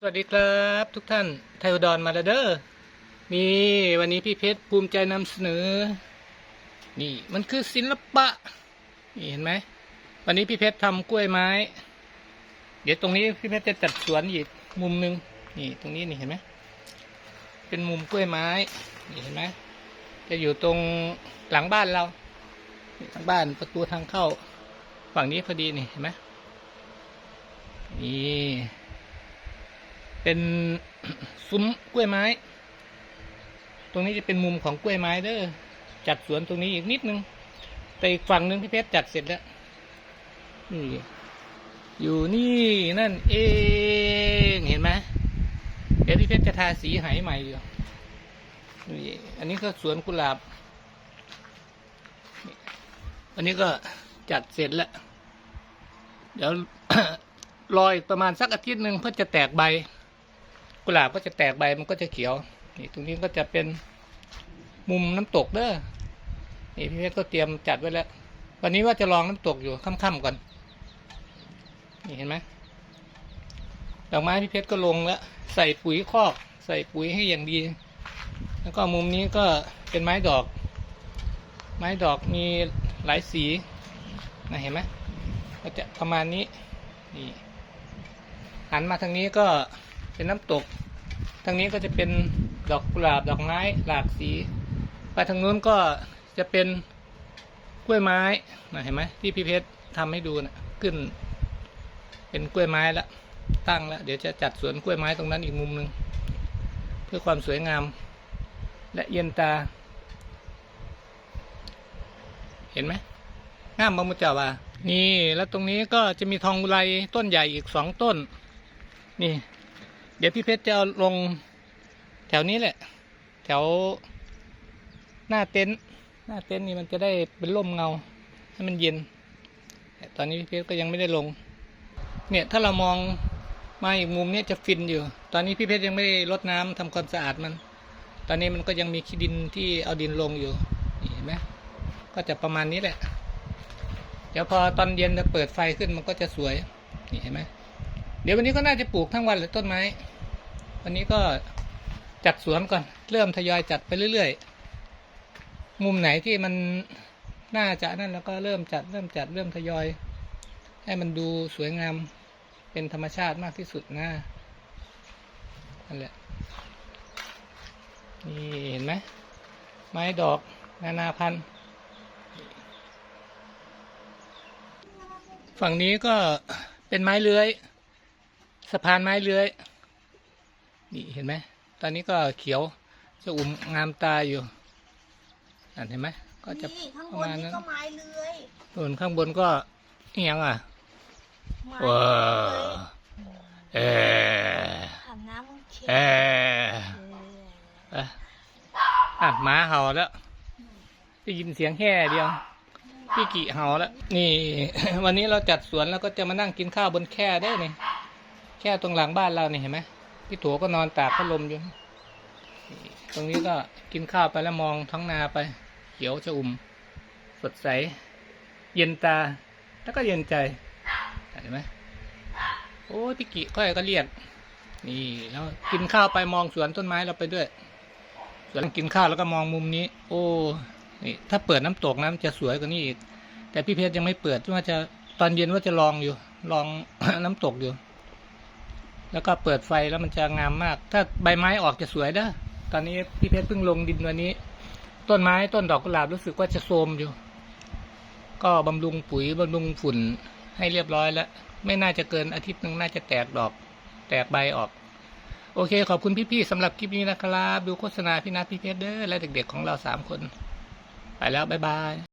สวัสดีครับทุกท่านไทยอุดรมาแล้วเดอ้อมีวันนี้พี่เพชรภูมิใจนำเสนอ นี่มันคือศิลปะนี่เห็นไหมวันนี้พี่เพชรทำกล้วยไม้ เดี๋ยวตรงนี้พี่เพชรจะจัดสวนอีกมุมหนึ่งนี่ตรงนี้นี่เห็นไหมเป็นมุมกล้วยไม้นี่เห็นไหมจะอยู่ตรงหลังบ้านเรานี่หลังบ้านประตูทางเข้า ฝั่งนี้พอดีนี่เห็นไหมนี่ เป็นซุ้มกล้วยไม้ ตรงนี้จะเป็นมุมของกล้วยไม้เด้อจัดสวนตรงนี้อีกนิดนึง แต่อีกฝั่งหนึ่งพี่เพชรจัดเสร็จแล้วนี่อยู่นี่นั่นเองเห็นไหมเดี๋ยวพี่เพชรจะทาสีไหใหม่อยู่นี่อันนี้ก็สวนกุหลาบ อันนี้ก็จัดเสร็จแล้ว เดี๋ยวรออีกประมาณสักอาทิตย์หนึ่งเพื่อจะแตกใบ กุหลาบก็จะแตกใบมันก็จะเขียว นี่ตรงนี้ก็จะเป็นมุมน้ำตกเด้อนี่พี่เพชรก็เตรียมจัดไว้แล้ว วันนี้ว่าจะลองน้ำตกอยู่ค่ำๆก่อน นี่เห็นไหมดอกไม้พี่เพชรก็ลงแล้วใส่ปุ๋ยคอก ใส่ปุ๋ยให้อย่างดี แล้วก็มุมนี้ก็เป็นไม้ดอก ไม้ดอกมีหลายสีนะเห็นไหมก็จะประมาณนี้นี่หันมาทางนี้ก็ เป็นน้ำตก ทางนี้ก็จะเป็นดอกกุหลาบดอกไม้หลากสี ไปทางนู้นก็จะเป็นกล้วยไม้นะเห็นไหมที่พี่เพชรทำให้ดูนะขึ้น เป็นกล้วยไม้ละตั้งแล้ว เดี๋ยวจะจัดสวนกล้วยไม้ตรงนั้นอีกมุมหนึ่งเพื่อความสวยงาม และเย็นตา เห็นไหมงามบางมุจจาว่า นี่แล้วตรงนี้ก็จะมีทองอุไรต้นใหญ่อีกสองต้น นี่ เดี๋ยวพี่เพชรจะเอาลงแถวนี้แหละ แถวหน้าเต็นท์หน้าเต็นท์นี่มันจะได้เป็นร่มเงา ให้มันเย็นตอนนี้พี่เพชรก็ยังไม่ได้ลง เนี่ยถ้าเรามองมาอีกมุมเนี้จะฟินอยู่ ตอนนี้พี่เพชรยังไม่ได้รดน้ำทำความสะอาดมัน ตอนนี้มันก็ยังมีขี้ดินที่เอาดินลงอยู่นี่เห็นไหมก็จะประมาณนี้แหละ เดี๋ยวพอตอนเย็นจะเปิดไฟขึ้นมันก็จะสวยนี่เห็นไหมเดี๋ยววันนี้ก็น่าจะปลูกทั้งวันเลยต้นไม้ วันนี้ก็จัดสวนก่อน เริ่มทยอยจัดไปเรื่อยๆ มุมไหนที่มันน่าจะนั่นแล้วก็เริ่มจัดเริ่มจัดเริ่มทยอย ให้มันดูสวยงามเป็นธรรมชาติมากที่สุดนะนั่นแหละนี่เห็นไหมไม้ดอกนานาพันธุ์ฝั่งนี้ก็เป็นไม้เลื้อยสะพานไม้เลื้อย นี่เห็นไหม ตอนนี้ก็เขียวจะอุ่มงามตาอยู่อ่นเห็นไหม ก็จะนี่ข้างปบระนมาณนี่นั้นก็ไม้เลื้อยส่วนข้างบนก็เอียงอะไม้ว้าเลื้อยเออหันน้ำมันเช็ดเออเอ้ยอะหมาเห่าแล้วได้ยินเสียงแห่เดียว พี่กี่เห่าแล้ว นี่ วันนี้เราจัดสวนแล้วก็จะมานั่งกินข้าวบนแคร่ได้นี่แคร่ตรงหลังบ้านเรานี่เห็นไหม พี่โถก็นอนตากพัดลมอยู่ ตรงนี้ก็กินข้าวไปแล้วมองท้องนาไป เขียวชอุ่ม สดใส เย็นตา แล้วก็เย็นใจ เห็นไหมโอ้พี่กิก้อยก็เรียก นี่แล้วกินข้าวไปมองสวนต้นไม้เราไปด้วย สวนกินข้าวแล้วก็มองมุมนี้ โอ้นี่ถ้าเปิดน้ำตกน้ำจะสวยกว่านี้อีก แต่พี่เพชรยังไม่เปิดว่าจะตอนเย็นว่าจะลองอยู่ ลองน้ำตกอยู่ แล้วก็เปิดไฟแล้วมันจะงามมาก ถ้าใบไม้ออกจะสวยเด้อตอนนี้พี่เพชรเพิ่งลงดินวันนี้ ต้นไม้ต้นดอกกุหลาบรู้สึกว่าจะโทมอยู่ ก็บำรุงปุ๋ยบำรุงฝุ่นให้เรียบร้อยแล้ว ไม่น่าจะเกินอาทิตย์หนึ่งน่าจะแตกดอก แตกใบออก โอเค ขอบคุณพี่ๆสำหรับคลิปนี้นะครับ ดูโฆษณาพี่นัทพี่เพชรเด้อและเด็กๆของเราสามคน ไปแล้ว บ๊ายบาย